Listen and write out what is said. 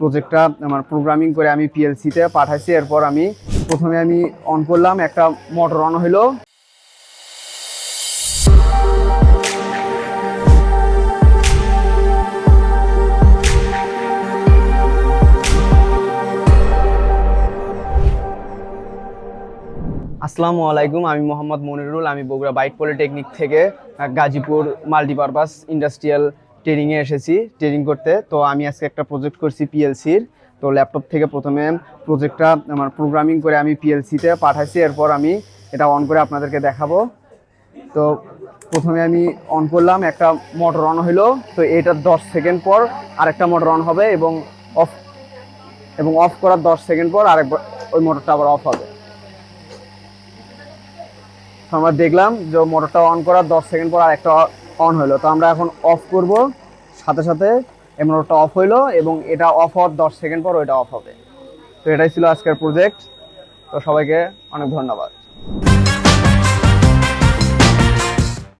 প্রজেক্টটা আমার প্রোগ্রামিং করে আমি পিএলসিতে পাঠাইছি। এরপর আমি প্রথমে আমি অন করলাম, একটা মোটর অন হলো আসসালামু আলাইকুম, আমি মোহাম্মদ মনিরুল। আমি বগুড়া বাইক পলিটেকনিক থেকে গাজীপুর মাল্টিপারপাস ইন্ডাস্ট্রিয়াল ট্রেনিংয়ে এসেছি ট্রেনিং করতে। তো আমি আজকে একটা প্রজেক্ট করছি পিএলসির তো ল্যাপটপ থেকে প্রথমে প্রজেক্টটা আমার প্রোগ্রামিং করে আমি পিএলসিতে পাঠাইছি। এরপর আমি এটা অন করে আপনাদেরকে দেখাবো। তো প্রথমে আমি অন করলাম, একটা মোটর অন হলো তো এটা দশ সেকেন্ড পর আরেকটা মোটর অন হবে এবং অফ এবং অফ করার দশ সেকেন্ড পর আরেকবার ওই মোটরটা আবার অফ হবে। আমরা দেখলাম যে মোটরটা অন করার দশ সেকেন্ড পর আরেকটা অন হলো তো আমরা এখন অফ করব। সাথে সাথে এমনটা অফ হইল এবং এটা অফ হওয়ার দশ সেকেন্ড পর ওইটা অফ হবে। তো এটাই ছিল আজকের প্রজেক্ট তো সবাইকে অনেক ধন্যবাদ।